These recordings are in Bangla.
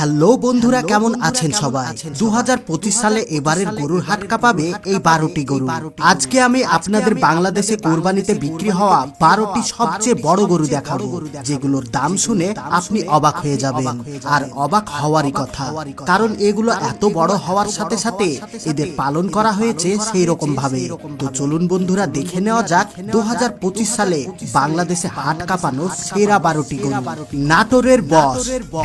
হ্যালো বন্ধুরা কেমন আছেন সবাই? দু হাজার পঁচিশ সালে এবারের গরুর হাট কাঁপাবে এই বারোটি গরু। আজকে আমি আপনাদের বাংলাদেশে কোরবানিতে বিক্রি হওয়া বারোটি সবচেয়ে বড় গরু দেখাবো যেগুলোর দাম শুনে আপনি অবাক হয়ে যাবেন। আর অবাক হওয়ারই কথা। কারণ এগুলো এত বড় হওয়ার সাথে সাথে এদের পালন করা হয়েছে সেই রকম ভাবে তো চলুন বন্ধুরা দেখে নেওয়া যাক দু হাজার পঁচিশ সালে বাংলাদেশে হাট কাঁপানো সেরা বারোটি গরু। নাটোরের বস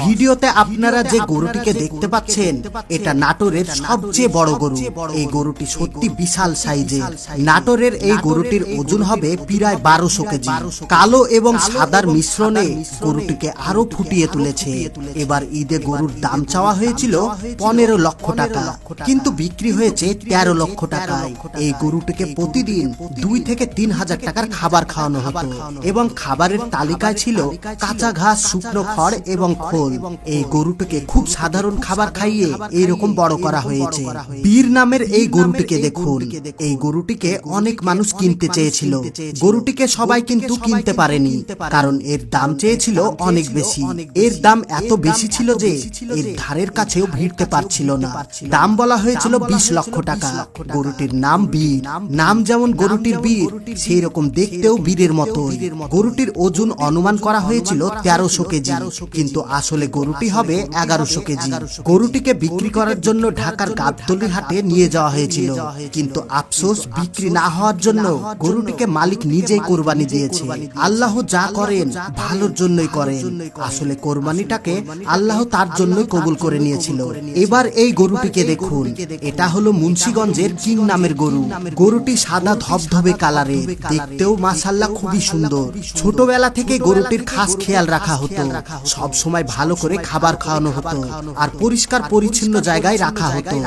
ভিডিওতে আপনারা যে গরুটিকে দেখতে পাচ্ছেন এটা নাটোরের সবচেয়ে বড় গরু। এই গরুটি সত্যি বিশাল সাইজের। নাটোরের এই গরুটির ওজন হবে প্রায় বারোশো কেজি। কালো এবং সাদার মিশ্রণে গরুটিকে আরও ফুটিয়ে তুলেছে। এবার ঈদে গরুর দাম চাওয়া হয়েছিল পনেরো লক্ষ টাকা। কিন্তু বিক্রি হয়েছে তেরো লক্ষ টাকায়। এই গরুটিকে প্রতিদিন দুই থেকে তিন হাজার টাকার খাবার খাওয়ানো হতো। এবং খাবারের তালিকায় ছিল কাঁচা ঘাস শুকনো খড় এবং খোল। এই গরুটিকে খুব সাধারণ খাবার খাইয়ে এইরকম বড় করা হয়েছে। বীর নামের এই গরুটিকে দেখুন। এই গরুটিকে অনেক মানুষ কিনতে চেয়েছিল। গরুটিকে সবাই কিন্তু কিনতে পারেনি কারণ এর দাম চেয়েছিল অনেক বেশি। এর দাম এত বেশি ছিল যে এর ধারের কাছেও ভিড়তে পারছিল না। দাম বলা হয়েছিল বিশ লক্ষ টাকা। গরুটির নাম বীর। নাম যেমন গরুটির বীর সেই রকম দেখতেও বীরের মতো গরুটির ওজন অনুমান করা হয়েছিল তেরোশো কেজি কিন্তু আসলে গরুটি হবে এগারোশো কেজি। গরুটিকে বিক্রি করার জন্য ঢাকার গাবতলি হাটে নিয়ে যাওয়া হয়েছিল। কিন্তু আফসোস বিক্রি না হওয়ার জন্য গরুটিকে মালিক নিজেই কোরবানি দিয়েছে। আল্লাহ যা করেন ভালোর জন্যই করেন। আসলে কোরবানিটাকে আল্লাহ তার জন্যই কবুল করে নিয়েছিল। এবার এই গরুটিকে দেখুন। এটা হলো মুন্সিগঞ্জের কিং নামের গরু। গরুটি সাদা ধবধবে কালারে দেখতেও মাসাল্লাহ খুবই সুন্দর। ছোটবেলা থেকে গরুটির খাস খেয়াল রাখা হতো। সব সময় ভালো করে খাবার খাওয়ানো হতো আর পরিষ্কার পরিচ্ছন্ন জায়গায় রাখা হতো।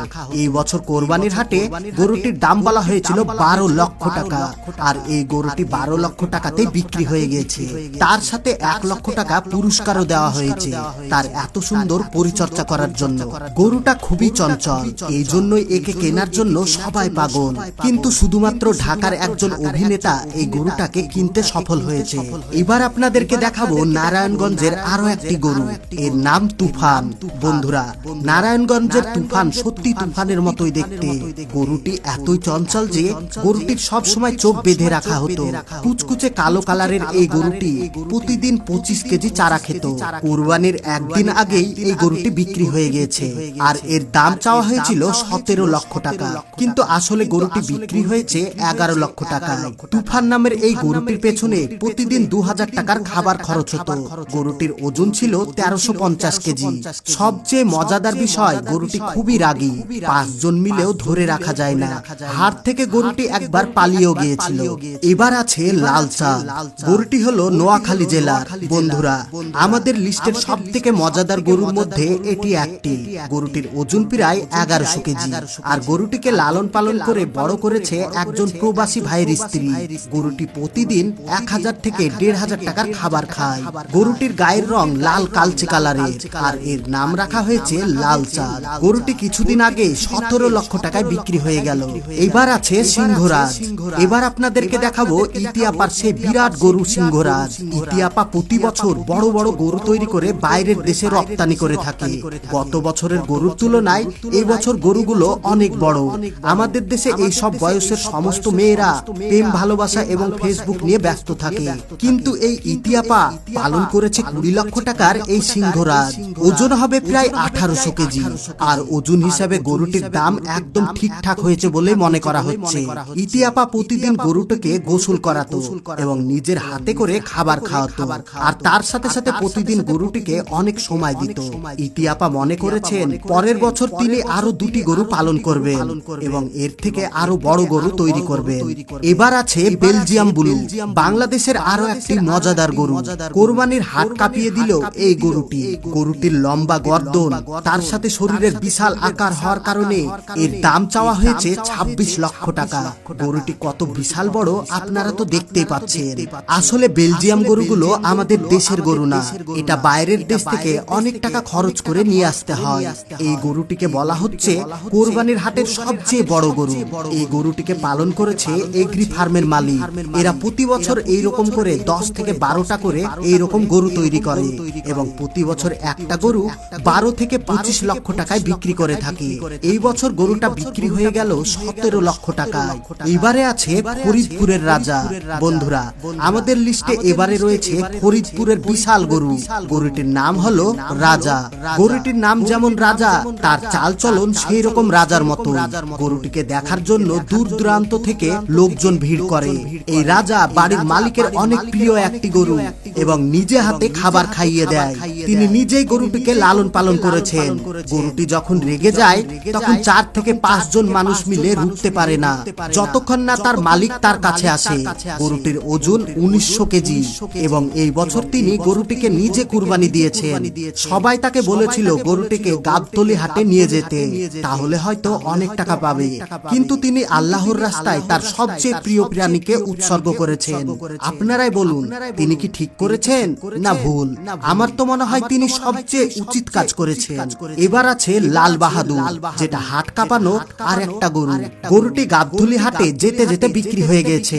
এই বছর কোরবানির হাটে গরুটির দাম বলা হয়েছিল বারো লক্ষ টাকা আর এই গরুটি বারো লক্ষ টাকাতে বিক্রি হয়ে গেছে তার সাথে এক লক্ষ টাকা পুরস্কারও দেওয়া হয়েছে। তার এত সুন্দর পরিচর্যা করার জন্য। গরুটা খুবই চঞ্চল। এই জন্যই একে কেনার জন্য সবাই পাগল। কিন্তু শুধুমাত্র ঢাকার একজন অভিনেতা এই গরুটাকে কিনতে সফল হয়েছে। এবার আপনাদেরকে দেখাবো নারায়ণগঞ্জের আরও একটি গরু। এর নাম তুফান। বন্ধুরা, নারায়ণগঞ্জের তুফান সত্যি তুফানের মতোই দেখতে। গরুটি এতই চঞ্চল যে গরুটির সব সময় চোখ বেঁধে রাখা হতো। কুচকুচে কালো কালারের এই গরুটি প্রতিদিন পঁচিশ কেজি চারা খেত। কোরবানির একদিন আগেই এই গরুটি বিক্রি হয়ে গিয়েছে। আর এর দাম চাওয়া হয়েছিল সতেরো লক্ষ টাকা। কিন্তু আসলে গরুটি বিক্রি হয়েছে এগারো লক্ষ টাকা। তুফান নামের এই গরুটির পেছনে প্রতিদিন দু হাজার টাকার খাবার খরচ হতো। গরুটির ওজন ছিল তেরোশো পঞ্চাশ কেজি। সবচেয়ে মজাদার বিষয় গরুটি খুবই রাগী। পাঁচজন মিলেও ধরে রাখা যায় না। হাট থেকে গরুটি একবার পালিয়েও গিয়েছিল। এবার আছে লাল চা গরুটি হলো নোয়াখালী জেলার বন্ধুরা। আমাদের লিস্টের সব থেকে মজাদার গরুর মধ্যে এটি একটি। গরুটির ওজন প্রায় এগারোশো কেজি। আর গরুটিকে লালন পালন করে বড় করেছে একজন প্রবাসী ভাইয়ের স্ত্রী। গরুটি প্রতিদিন এক হাজার থেকে দেড় হাজার টাকার খাবার খায়। গরুটির গায়ের রং লাল কালচে কালারের। আর এর নাম রাখা হয়েছে লাল চাঁদ। গরুটি কিছুদিন আগে সতেরো লক্ষ টাকায় বিক্রি হয়ে গেল। এবার আছে সিংহরাজ। এবার আপনাদেরকে দেখাবো ইতিয়াপার সে বিরাট গরু সিংহরাজ। ইতিয়াপা প্রতি বছর বড় বড় গরু তৈরি করে বাইরের দেশে রপ্তানি করে থাকে। গত বছরের গরুর তুলনায় এই বছর গরুগুলো অনেক বড়। আমাদের দেশে এই সব বয়সের সমস্ত মেয়েরা প্রেম, ভালোবাসা এবং ফেসবুক নিয়ে ব্যস্ত থাকে। কিন্তু এই ইতিয়াপা পালন করেছে কুড়ি লক্ষ টাকার এই সিংহরাজ। ওজন হবে প্রায় আঠারোশো কেজি। আর ওজন হিসাবে গরুটির দাম একদম ঠিকঠাক হয়েছে বলে মনে করা হচ্ছে। ইতিয়াপা প্রতিদিন গরুটিকে গোসল করাতো এবং নিজের হাতে করে খাবার খাওয়াতো। আর তার সাথে সাথে প্রতিদিন গরুটিকে অনেক সময় দিত। ইতিয়াপা মনে করেছেন পরের বছর তিনি আরও দুটি গরু পালন করবেন এবং এর থেকে আরও বড় গরু তৈরি করবেন। এবার আছে বেলজিয়াম বুলু। বাংলাদেশের আরও একটি মজাদার গরু কোরবানির হাট কাঁপিয়ে দিল এই গরুটি গরুটির লম্বা গর্দন, তার সাথে শরীরের বিশাল আকার হওয়ার কারণে এর দাম চাওয়া হয়েছে ২৬ লক্ষ টাকা। গরুটি কত বিশাল বড় আপনারা তো দেখতেই পাচ্ছেন। আসলে বেলজিয়াম গরুগুলো আমাদের দেশের গরু না। এটা বাইরের দেশ থেকে অনেক টাকা খরচ করে নিয়ে আসতে হয়। এই গরুটিকে বলা হচ্ছে কোরবানির হাটের সবচেয়ে বড় গরু। এই গরুটিকে পালন করেছে এগ্রি ফার্মের মালিক। এরা প্রতি বছর এইরকম করে দশ থেকে বারোটা করে এইরকম গরু তৈরি করে এবং প্রতি বছর একটা গরু গরু বারো থেকে পঁচিশ লক্ষ টাকায় বিক্রি করে থাকি। এই বছর গরুটা বিক্রি হয়ে গেল সতেরো লক্ষ টাকা এবারে আছে ফরিদপুরের রাজা। বন্ধুরা, আমাদের লিস্টে এবারে রয়েছে ফরিদপুরের বিশাল গরু। গরুটির নাম হলো রাজা। গরুটির নাম যেমন রাজা, তার চাল চলন সেই রকম রাজার মতো। গরুটিকে দেখার জন্য দূর দূরান্ত থেকে লোকজন ভিড় করে। এই রাজা বাড়ির মালিকের অনেক প্রিয় একটি গরু এবং নিজে হাতে খাবার খাইয়ে দেয়। তিনি নিজেই গরুটিকে লালন পালন করেছেন। গরুটি যখন রেগে যায়, তখন চার থেকে পাঁচ জন মানুষ মিলে রুখতে পারে না। যতক্ষণ না তার মালিক তার কাছে আসে। গরুটির ওজন উনিশশো কেজি এবং এই বছর তিনি গরুটিকে নিজে কুরবানি দিয়েছেন। সবাই তাকে বলেছিল, গরুটিকে গাবতলি হাটে নিয়ে যেতে, তাহলে হয়তো অনেক টাকা পাবে। কিন্তু তিনি আল্লাহর রাস্তায় তার সবচেয়ে প্রিয় প্রাণীকে উৎসর্গ করেছেন। আপনারাই বলুন, তিনি কি ঠিক করেছেন না ভুল? আমার তো মনে হয় তিনি সবচেয়ে উচিত কাজ করেছেন। এবার আছে লাল বাহাদুর, যেটা হাট কাঁপানো আর একটা গরু। গরুটি গাবধুলি হাটে যেতে যেতে বিক্রি হয়ে গেছে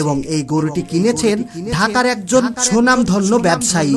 এবং এই গরুটি কিনেছেন ঢাকার একজন সুনামধন্য ব্যবসায়ী।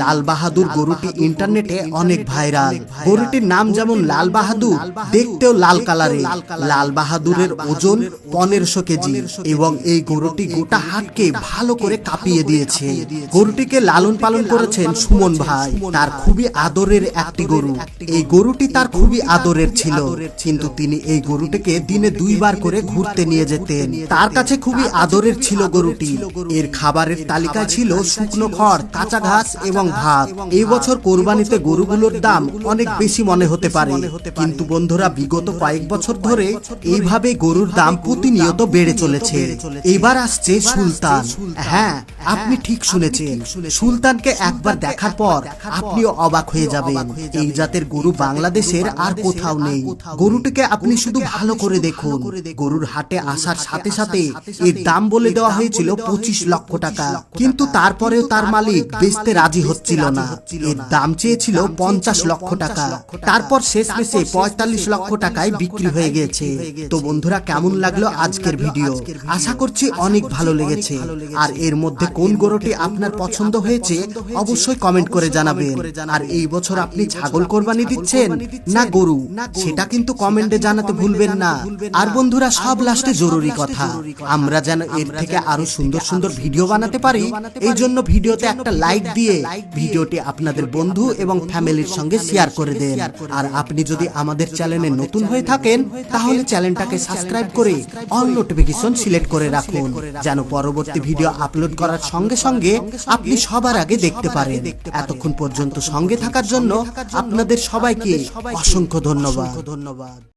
লাল বাহাদুর গরুটি ইন্টারনেটে অনেক ভাইরাল। গরুটির নাম যেমন লাল বাহাদুর, দেখতেও লাল কালারে লাল বাহাদুরের ওজন পনেরোশো কেজি এবং এই গরুটি গোটা হাটকে ভালো করে কাঁপিয়ে দিয়েছে। গরুটিকে লালন পালন করেছেন সুমন ভাই। তার খুবই আদরের একটি গরু। এই গরুটি তার খুবই আদরের ছিল। কিন্তু তিনি এই গরুটিকে দিনে দুইবার করে ঘুরতে নিয়ে যেতেন। তার কাছে খুবই আদরের ছিল গরুটি। এর খাবারের তালিকায় ছিল শুকনো খড় কাঁচা ঘাস এবং ভাত। এই বছর কোরবানিতে গরুগুলোর দাম অনেক বেশি মনে হতে পারে। কিন্তু বন্ধুরা বিগত কয়েক বছর ধরে এইভাবে গরুর দাম প্রতিনিয়ত বেড়ে চলেছে। এবার আসছে সুলতান। হ্যাঁ আপনি ঠিক শুনেছেন। সুলতানকে একবার দেখার পর আপনিও অবাক হয়ে যাবেন। এই জাতের গরু বাংলাদেশের আর কোথাও নেই। গরুটিকে আপনি শুধু ভালো করে দেখুন। গরুর হাটে আসার সাথে সাথে এর দাম বলে দেওয়া হয়েছিল পঁচিশ লক্ষ টাকা। কিন্তু তারপরেও তার মালিক বেচতে রাজি হচ্ছিল না। এর দাম চেয়েছিল পঞ্চাশ লক্ষ টাকা। তারপর শেষ মেশে পঁয়তাল্লিশ লক্ষ টাকায় বিক্রি হয়ে গেছে। তো বন্ধুরা কেমন লাগল আজকের ভিডিও? আশা করছি অনেক ভালো লেগেছে। আর এর মধ্যে কোন গরুটি আপনার পছন্দ হয়েছে অবশ্যই কমেন্ট করে জানাবেন। আর এই বছর আপনি ছাগল কোরবানি দিচ্ছেন? না গরু। সেটা কিন্তু কমেন্টে জানাতে ভুলবেন না। আর বন্ধুরা সব লাস্টে জরুরি কথা। আমরা যেন এর থেকে আরও সুন্দর সুন্দর ভিডিও বানাতে পারি। এই জন্য ভিডিওতে একটা লাইক দিয়ে ভিডিওটি আপনাদের বন্ধু এবং ফ্যামিলির সঙ্গে শেয়ার করে দেন। আর আপনি যদি আমাদের চ্যানেলে নতুন হয়ে থাকেন তাহলে চ্যানেলটাকে সাবস্ক্রাইব করে অল নোটিফিকেশন সিলেক্ট করে রাখুন যেন পরবর্তী ভিডিও আপলোড করার সঙ্গে সঙ্গে আপনি সবার আগে দেখতে পারেন এতক্ষণ পর্যন্ত সঙ্গে থাকার জন্য আপনাদের সবাইকে অসংখ্য ধন্যবাদ। ধন্যবাদ।